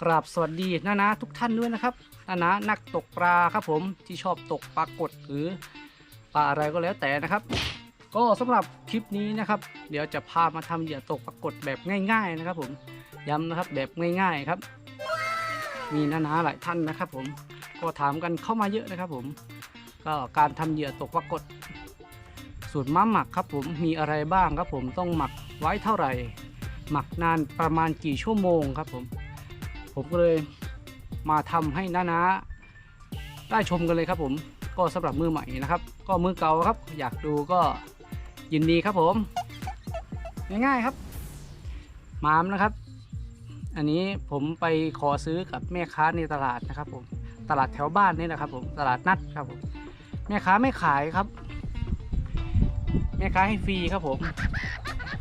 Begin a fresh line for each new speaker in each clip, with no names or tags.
กราบสวัสดีนานาทุกท่านด้วยนะครับนานานักตกปลาครับผมที่ชอบตกปลากดหรือปลาอะไรก็แล้วแต่นะครับ ก็สำหรับคลิปนี้นะครับ เดี๋ยวจะพามาทำเหยื่อตกปลากดแบบง่าย ๆนะครับ ผมย้ำนะครับแบบง่าย ๆครับ มีนานาหลายท่านนะครับ ผมก็ถามกันเข้ามาเยอะนะครับ ผม ก็การทำเหยื่อตกปลากดสูตรม้าหมักครับผมมีอะไรบ้างครับ ผมต้องหมักไว้เท่าไหร่ หมักนานประมาณกี่ชั่วโมงครับผม ผมก็เลยมาทำให้น้าๆได้ชมกันเลยครับผมก็สำหรับมือใหม่นะครับ ก็มือเก่าครับ อยากดูก็ยินดีครับผม ง่ายๆครับมามนะครับ อันนี้ผมไปขอซื้อกับแม่ค้าในตลาดนะครับผมตลาดแถวบ้านนี่นะครับผมตลาดนัดครับผมแม่ค้าไม่ขายครับ แม่ค้าให้ฟรีครับผม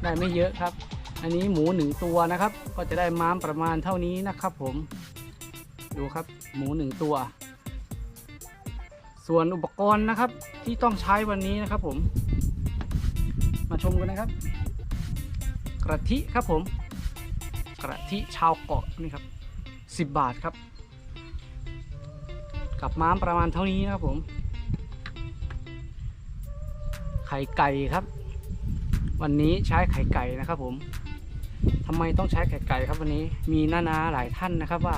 ได้ไม่เยอะครับ อันนี้หมูหนึ่งตัวนะครับ ก็จะได้ม้ามประมาณเท่านี้นะครับ ผมดูครับหมูหนึ่งตัว ส่วนอุปกรณ์นะครับที่ต้องใช้วันนี้นะครับ ผม มาชมกันนะครับ กระทิครับผม กระทิชาวเกาะนี่ครับสิบบาทครับ กับม้ามประมาณเท่านี้นะครับผม ไข่ไก่ครับ วันนี้ใช้ไข่ไก่นะครับผม ทำไมต้องใช้ไข่ไก่ครับวันนี้มีนานาหลายท่านนะครับว่า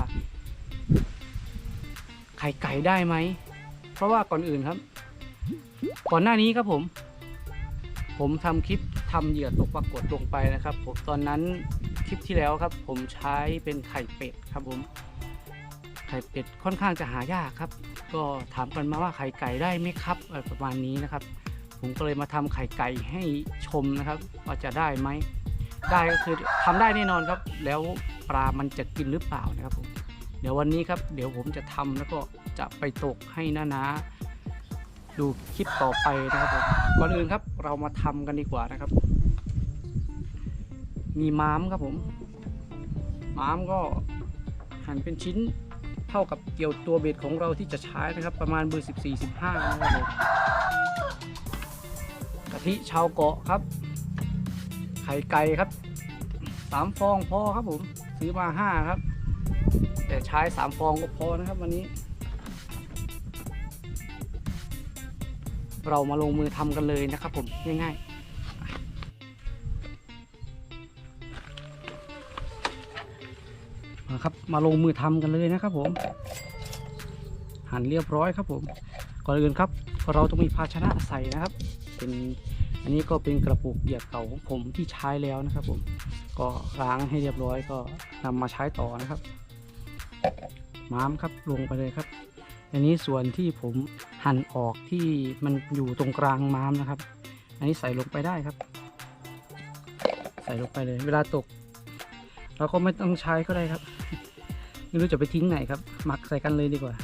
ไข่ไก่ได้ไหม เพราะว่าก่อนอื่นครับ ก่อนหน้านี้ครับผม ผมทำคลิปทำเหยื่อตกปรากฏลงไปนะครับ ผมตอนนั้นคลิปที่แล้วครับ ผมใช้เป็นไข่เป็ดครับผม ไข่เป็ดค่อนข้างจะหายากครับ ก็ถามกันมาว่าไข่ไก่ได้ไหมครับประมาณนี้นะครับ ผมก็เลยมาทำไข่ไก่ให้ชมนะครับ ว่าจะได้ไหม ได้ก็คือทำได้แน่นอนครับ แล้วปลามันจะกินหรือเปล่านะครับผมเดี๋ยววันนี้ครับ เดี๋ยวผมจะทำแล้วก็จะไปตกให้น้านาดูคลิปต่อไปนะครับผมก่อนอื่นครับเรามาทำกันดีกว่านะครับ มีม้ามครับผม ม้ามก็หั่นเป็นชิ้นเท่ากับเกี่ยวตัวเบ็ดของเราที่จะใช้นะครับ ประมาณเบอร์14 15นะครับผมกะทิชาวเกาะครับ ข่ไก่ครับสามฟองพอครับผมซื้อมาห้าครับ แต่ใช้สามฟองก็พอนะครับวันนี้ เรามาลงมือทำกันเลยนะครับผมง่ายๆมาครับมาลงมือทำกันเลยนะครับผม หั่นเรียบร้อยครับผม ก่อนอื่นครับ เราต้องมีภาชนะใส่นะครับ เป็น อันนี้ก็เป็นกระปุกเหยียบเก่าของผมที่ใช้แล้วนะครับ ผมก็ล้างให้เรียบร้อยก็นำมาใช้ต่อนะครับม้ามครับลงไปเลยครับ อันนี้ส่วนที่ผมหั่นออกที่มันอยู่ตรงกลางม้ามนะครับ อันนี้ใส่ลงไปได้ครับ ใส่ลงไปเลย เวลาตกเราก็ไม่ต้องใช้ก็ได้ครับไม่รู้จะไปทิ้งไหนครับหมักใส่กันเลยดีกว่า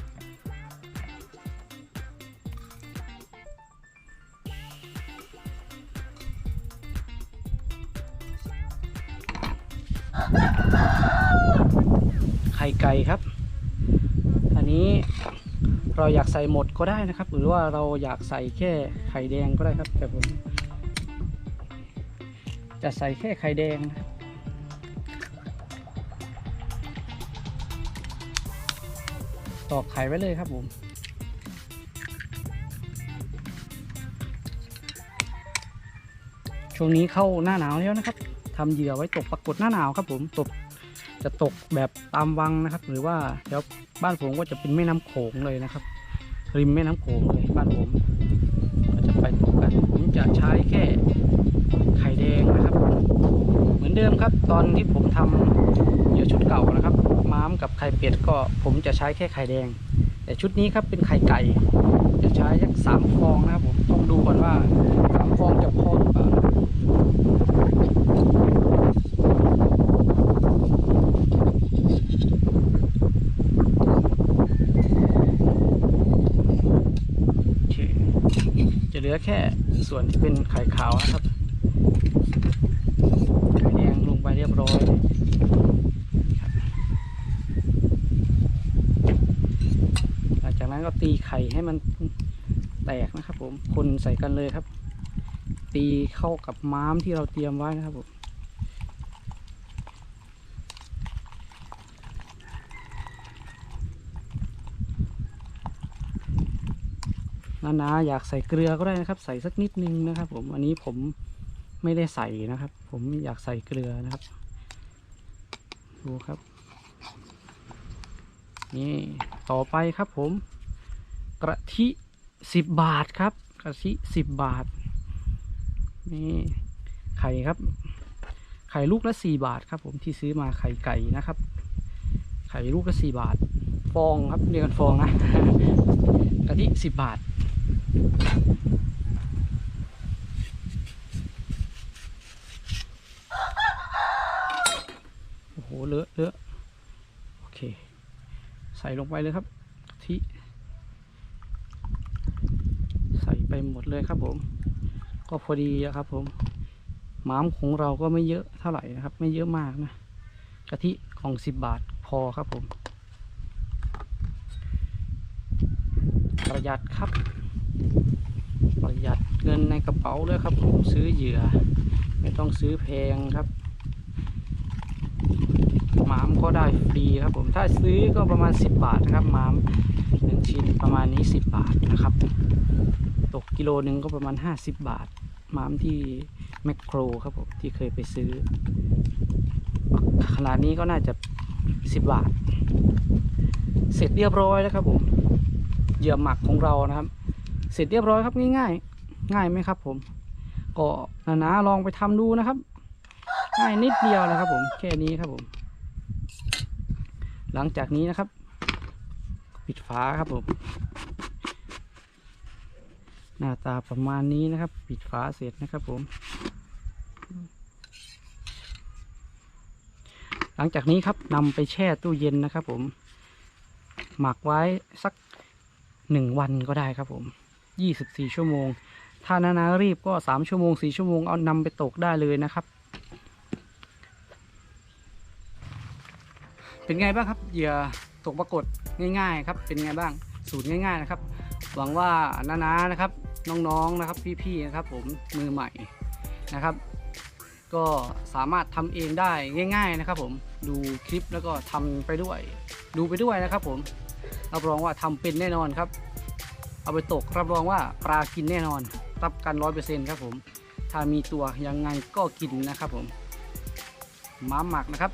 ข่ไก่ครับ อันนี้เราอยากใส่หมดก็ได้นะครับ หรือว่าเราอยากใส่แค่ไข่แดงก็ได้ครับ แต่ผม จะใส่แค่ไข่แดงนะครับตอกไข่ไว้เลยครับผมช่วงนี้เข้าหน้าหนาวแล้วนะครับทำเหยื่อไว้ตกปรากฏหน้าหนาวครับผมตก จะตกแบบตามวังนะครับ หรือว่าเดี๋ยวบ้านผมก็จะเป็นแม่น้ำโขงเลยนะครับ ริมแม่น้ำโขงเลยบ้านผมก็จะไปตกกันผมจะใช้แค่ไข่แดงนะครับ เหมือนเดิมครับ ตอนที่ผมทำเหยื่อชุดเก่านะครับ ม้ามกับไข่เป็ดก็ผมจะใช้แค่ไข่แดง แต่ชุดนี้ครับเป็นไข่ไก่ จะใช้สักสามฟองนะครับผมต้องดูก่อนว่าสามฟองจะพอหรือเปล่า โอเคจะ เหลือแค่ส่วนที่เป็นไข่ขาวนะครับไข่แดงลงไปเรียบร้อยหลังจากนั้นก็ตีไข่ให้มันแตกนะครับผมคนใส่กันเลยครับ ตีเข้ากับม้ามที่เราเตรียมไว้นะครับผม นาๆอยากใส่เกลือก็ได้นะครับ ใส่สักนิดนึงนะครับ ผมอันนี้ผมไม่ได้ใส่นะครับ ผมอยากใส่เกลือนะครับ ดูครับ นี่ต่อไปครับผม กระทิสิบบาทครับ กระทิสิบบาท นี่ไข่ครับ ไข่ลูกละสี่บาทครับ ผมที่ซื้อมาไข่ไก่นะครับ ไข่ลูกละสี่บาท ฟองครับเรียกกันฟองนะกะทิสิบบาท โอ้โหเลอะเลอะโอเค ใส่ลงไปเลยครับกะทิใส่ไปหมดเลยครับผม ก็พอดีครับผมหมามของเราก็ไม่เยอะเท่าไหร่นะครับ ไม่เยอะมากนะกะทิของสิบบาทพอครับผม ประหยัดครับ ประหยัดเงินในกระเป๋าด้วยครับผมซื้อเหยื่อ ไม่ต้องซื้อแพงครับหมามก็ได้ฟรีครับผมถ้าซื้อก็ประมาณ 10 บาทนะครับหมามหนึ่งชิ้นประมาณนี้ 10 บาทนะครับ ตกกิโลหนึ่งก็ประมาณ 50 บาทหมามที่แมคโครครับผมที่เคยไปซื้อ ขนาดนี้ก็น่าจะ 10 บาท เสร็จเรียบร้อยแล้วครับผมเหยื่อหมักของเรานะครับ เสร็จเรียบร้อยครับง่ายๆ ง่ายไหมครับ ผม ก็นานาลองไปทำดูนะครับ ง่ายนิดเดียวนะครับ ผมแค่นี้ครับผม หลังจากนี้นะครับ ปิดฝาครับผม หน้าตาประมาณนี้นะครับ ปิดฝาเสร็จนะครับ ผม หลังจากนี้ครับนำไปแช่ตู้เย็นนะครับ ผมหมักไว้สักหนึ่งวันก็ได้ครับผม ยี่สิบสี่ชั่วโมง ถ้านานารีบก็สามชั่วโมงสี่ชั่วโมงเอานำไปตกได้เลยนะครับ เป็นไงบ้างครับเหยื่อตกปรากฏง่ายๆครับ เป็นไงบ้างสูตรง่าย ๆนะครับ หวังว่านานานะครับน้องๆนะครับพี่ๆนะครับผมมือใหม่นะครับ ก็สามารถทำเองได้ง่าย ๆนะครับ ผมดูคลิปแล้วก็ทำไปด้วย ดูไปด้วยนะครับ ผมรับรองว่าทำเป็นแน่นอนครับ เอาไปตกรับรองว่าปลากินแน่นอน รับกันร้อยเปอร์เซ็นต์ครับผม ถ้ามีตัวยังไงก็กินนะครับผมม้าหมักนะครับ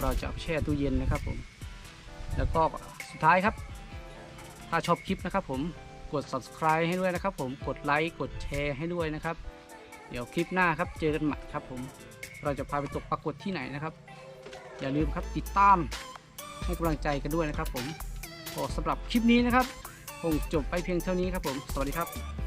เราจะแช่ตู้เย็นนะครับผม แล้วก็สุดท้ายครับ ถ้าชอบคลิปนะครับผมกด subscribe ให้ด้วยนะครับผมกดไลค์กดแชร์ให้ด้วยนะครับ เดี๋ยวคลิปหน้าครับเจอกันใหม่ครับผมเราจะพาไปตกปรากฏที่ไหนนะครับ อย่าลืมครับติดตามให้กำลังใจกันด้วยนะครับผมก็สำหรับคลิปนี้นะครับ คงจบไปเพียงเท่านี้ครับผม สวัสดีครับ